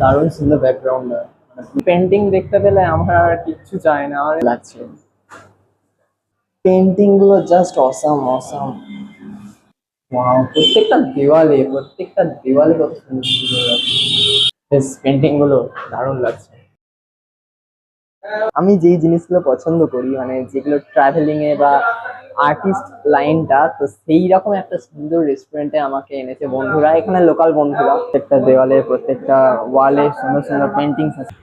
দারুণ সুন্দর background painting দেখতে পেলে আমার আর কিচ্ছু চাই না আমার লাগছে। পেন্টিংগুলো জাস্ট অসাম অসাম প্রত্যেকটা দেওয়ালে প্রত্যেকটা দেওয়ালে কত সুন্দর সুন্দর পেন্টিংগুলো দারুণ লাগছে। আমি যেই জিনিসগুলো পছন্দ করি মানে যেগুলো ট্রাভেলিং এ বা আর্টিস্ট লাইনটা তো সেই রকম একটা সুন্দর রেস্টুরেন্টে আমাকে এনেছে বন্ধুরা এখানে লোকাল বন্ধুরা। প্রত্যেকটা দেওয়ালে প্রত্যেকটা ওয়ালে সুন্দর সুন্দর পেন্টিংস আছে।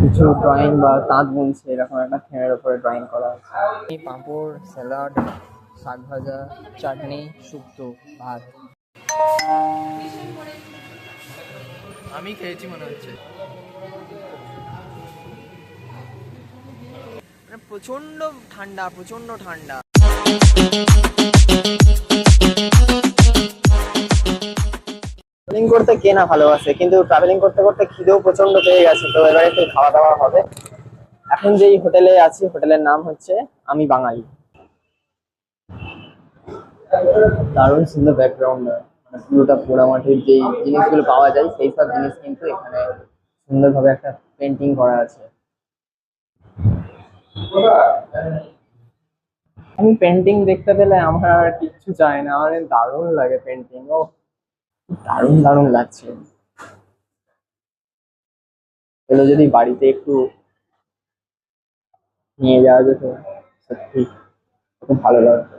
কিছু ড্রয়িং বা তাঁত বুনছে এরকম একটা থিমের উপরে ড্রয়িং করা আছে। পাঁপড় স্যালাড শাক ভাজা চাটনি শুক্তো ভাত। আমি খেয়েছি মনে হচ্ছে। মানে প্রচণ্ড ঠান্ডা প্রচণ্ড ঠান্ডা। ট্রাভেলিং করতে কে না ভালোবাসে? কিন্তু ট্রাভেলিং করতে করতে খিদেও প্রচণ্ড পেয়ে গেছে, তো এবারে একটু খাওয়া দাওয়া হবে। এখন যেই হোটেলে আছি, হোটেলের নাম হচ্ছে আমি বাঙালি। দারুণ সুন্দর ব্যাকগ্রাউন্ড মানে পুরোটা পোড়ামাটির যেই জিনিসগুলো পাওয়া যায়, সেই সব জিনিস কিন্তু এখানে সুন্দরভাবে একটা পেন্টিং করা আছে। আমি পেন্টিং দেখতে পেলে আমার আর কিচ্ছু চাই না, আমার দারুণ লাগে পেন্টিং ও দারুণ দারুণ লাগছে। এগুলো যদি বাড়িতে একটু নিয়ে যাওয়া যেত, সত্যি খুব ভালো লাগতো।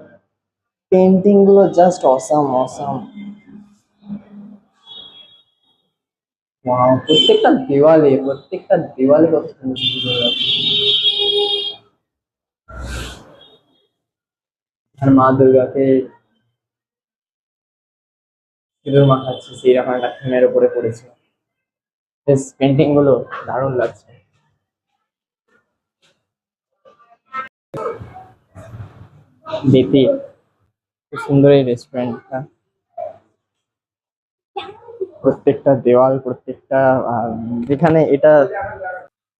পেন্টিংগুলো জাস্ট অসাম অসাম প্রত্যেকটা দেওয়ালে প্রত্যেকটা দেওয়ালে কত সুন্দর সুন্দর লাগছে আর মা দুর্গাকে সিঁদুর মাখাচ্ছে, সেই রকম একটা থিমের উপরে পড়েছে। বেশ পেন্টিংগুলো দারুণ লাগছে। বেতি খুব সুন্দর এই রেস্টুরেন্টটা প্রত্যেকটা দেওয়াল, প্রত্যেকটা যেখানে এটা,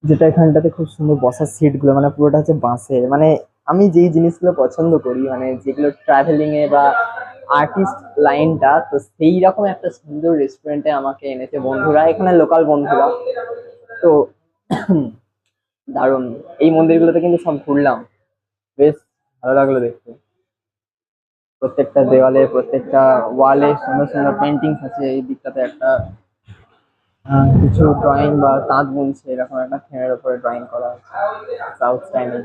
যেটা এখানটাতে খুব সুন্দর বসার সিটগুলো মানে পুরোটা হচ্ছে বাঁশের। মানে আমি যেই জিনিসগুলো পছন্দ করি মানে যেগুলো ট্রাভেলিং এ বা আর্টিস্ট লাইনটা তো সেই রকম একটা সুন্দর রেস্টুরেন্টে আমাকে এনেছে বন্ধুরা, এখানে লোকাল বন্ধুরা। তো দারুণ। এই মন্দিরগুলোতে কিন্তু সব ঘুরলাম। বেশ ভালো লাগল দেখতে। প্রত্যেকটা দেওয়ালে, প্রত্যেকটা ওয়ালে সুন্দর সুন্দর পেন্টিংস আছে, এই দিকটাতে একটা কিছু ড্রয়িং বা তাঁত বুনছে, এরকম একটা থিমের উপরে ড্রয়িং করা সাউথ স্টাইলে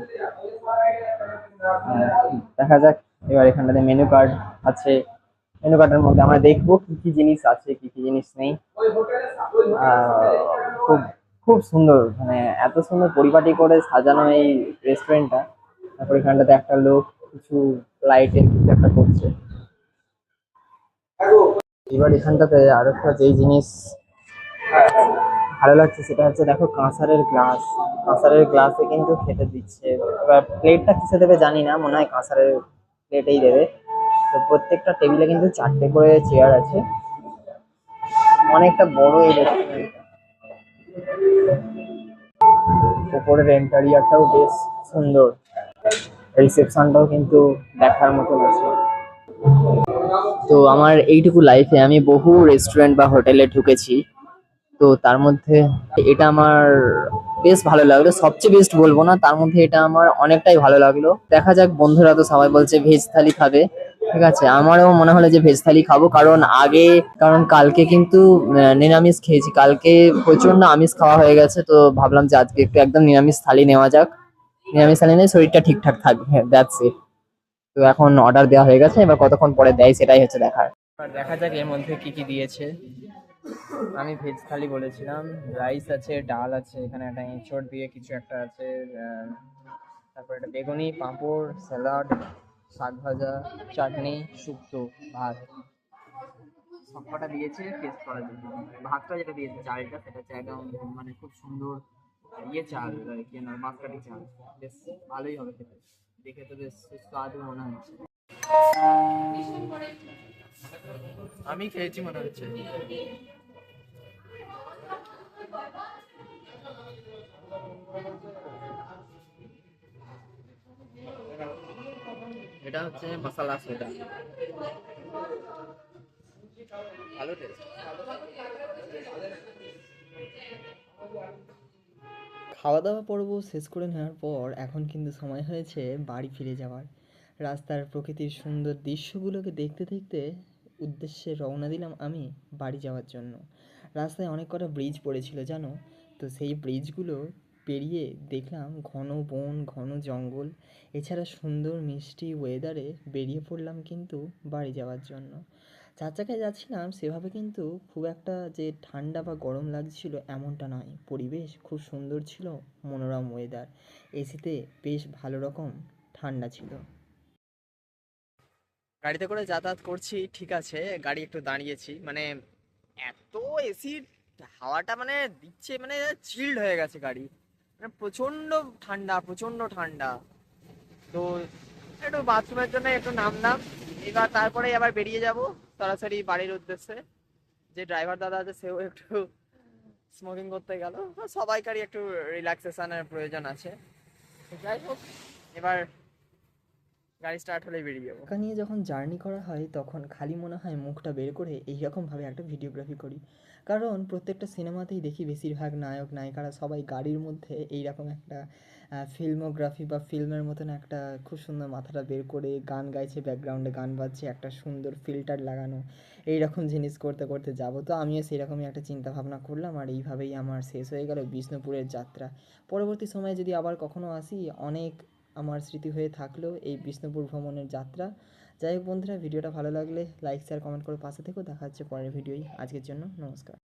দেখা যাক, এবার এখানটাতে মেনু কার্ড আছে। মেনু কার্ডের মধ্যে আমরা দেখব কি কি জিনিস আছে, কি কি জিনিস নেই। খুব খুব সুন্দর মানে এত সুন্দর পরিপাটি করে সাজানো এই রেস্টুরেন্টটা তারপর এখানটাতে একটা লোক কিছু লাইটের কিছু একটা করছে। এবার এখানটাতে আর একটা যেই জিনিস ভালো লাগছে, সেটা হচ্ছে দেখো কাঁসারের গ্লাস কাঁসারের গ্লাসে কিন্তু খেতে দিচ্ছে। এবার প্লেটটা কিসে দেবে জানি না, মনে হয় কাঁসারের প্লেটেই দেবে। তো প্রত্যেকটা টেবিলে কিন্তু চারটে করে চেয়ার আছে। অনেকটা বড় এই উপরের এন্টারিয়ারটাও বেশ সুন্দর। রিসেপশনটাও কিন্তু দেখার মতন আছে। তো আমার এইটুকু লাইফে আমি বহু রেস্টুরেন্ট বা হোটেলে ঢুকেছি। তো তার মধ্যে এটা আমার বেশ ভালো লাগল। সবচেয়ে বেস্ট বলব না, তার মধ্যে এটা আমার অনেকটাই ভালো লাগল। দেখা যাক, বন্ধুরা তো সবাই বলছে ভেজ থালি খাবে। ঠিক আছে, আমারও মনে হলো যে ভেজ থালি খাব, কারণ আগে, কারণ কালকে কিন্তু নিরামিষ খেয়েছি। কালকে প্রচণ্ড আমিষ খাওয়া হয়ে গেছে, তো ভাবলাম যে আজকে একটু একদম নিরামিষ থালি নেওয়া যাক। নিরামিষ থালি নিয়ে শরীরটা ঠিকঠাক থাকবে দ্যাটস ইট তো এখন অর্ডার দেওয়া হয়ে গেছে, এবার কতক্ষণ পরে দেয় সেটাই হচ্ছে দেখার। দেখা যাক এর মধ্যে কি কি দিয়েছে। আমি ভেজ থালি বলেছিলাম, রাইস আছে, ডাল আছে, এখানে একটা এঁচড় দিয়ে কিছু একটা আছে তারপর একটা বেগুনি, পাঁপড়, স্যালাড, শাক ভাজা, চাটনি, শুক্তো, ভাত। সবকটা দিয়েছে টেস্ট করার জন্য। ভাতটা যেটা দিয়েছে, চালটা, সেটা একদম মানে খুব সুন্দর ইয়ে চাল কি না বাঁশকাঠি চাল। বেশ ভালোই হবে খেতে। দেখে তো বেশ সুস্বাদু মনে হচ্ছে। আমি খেয়েছি মনে হচ্ছে। এটা হচ্ছে মশালা সোডা। ভালো খাওয়া দাওয়া পর্ব শেষ করে নেওয়ার পর এখন কিন্তু সময় হয়েছে বাড়ি ফিরে যাওয়ার। রাস্তার প্রকৃতির সুন্দর দৃশ্যগুলোকে দেখতে দেখতে উদ্দেশ্যে রওনা দিলাম আমি বাড়ি যাওয়ার জন্য। রাস্তায় অনেক কটা ব্রিজ পড়েছিল, জানো? তো সেই ব্রিজগুলো পেরিয়ে দেখলাম ঘন বন, ঘন জঙ্গল। এছাড়া সুন্দর মিষ্টি ওয়েদারে বেরিয়ে পড়লাম কিন্তু বাড়ি যাওয়ার জন্য। চার চাকায় যাচ্ছিলাম সেভাবে কিন্তু খুব একটা যে ঠান্ডা বা গরম লাগছিল এমনটা নয়। পরিবেশ খুব সুন্দর ছিল, মনোরম ওয়েদার এসিতে বেশ ভালো রকম ঠান্ডা ছিল। গাড়িতে করে যাতায়াত করছি, ঠিক আছে, গাড়ি একটু দাঁড়িয়েছি। মানে এত এসির হাওয়াটা মানে দিচ্ছে মানে চিল্ড হয়ে গেছে গাড়ি। মানে প্রচণ্ড ঠান্ডা প্রচণ্ড ঠান্ডা। তো একটু বাথরুমের জন্য একটু নামলাম। এবার তারপরে আবার বেরিয়ে যাব সরাসরি বাড়ির উদ্দেশ্যে। যে ড্রাইভার দাদা আছে, সেও একটু স্মোকিং করতে গেল। সবাইকারই একটু রিল্যাক্সেশনের প্রয়োজন আছে। যাই হোক, এবার গাড়ি স্টার্ট হলেই বেরিয়ে যাব। ওখানে নিয়ে যখন জার্নি করা হয়, তখন খালি মনে হয় মুখটা বের করে এইরকমভাবে একটা ভিডিওগ্রাফি করি। কারণ প্রত্যেকটা সিনেমাতেই দেখি বেশিরভাগ নায়ক, নায়িকারা সবাই গাড়ির মধ্যে এইরকম একটা ফিল্মোগ্রাফি বা ফিল্মের মতন একটা খুব সুন্দর মাথাটা বের করে গান গাইছে ব্যাকগ্রাউন্ডে গান বাজছে, একটা সুন্দর ফিল্টার লাগানো এই রকম জিনিস করতে করতে যাব। তো আমিও সেরকমই একটা চিন্তা ভাবনা করলাম আর এইভাবেই আমার শেষ হয়ে গেল বিষ্ণুপুরের যাত্রা। পরবর্তী সময়ে যদি আবার কখনো আসি, অনেক আমার স্মৃতি হয়ে থাকল এই বিষ্ণুপুর ভ্রমণের যাত্রা। যাই হোক বন্ধুরা, ভিডিওটা ভালো লাগলে লাইক শেয়ার কমেন্ট করে পাশে থেকেও দেখা হচ্ছে পরের ভিডিওই। আজকের জন্য নমস্কার।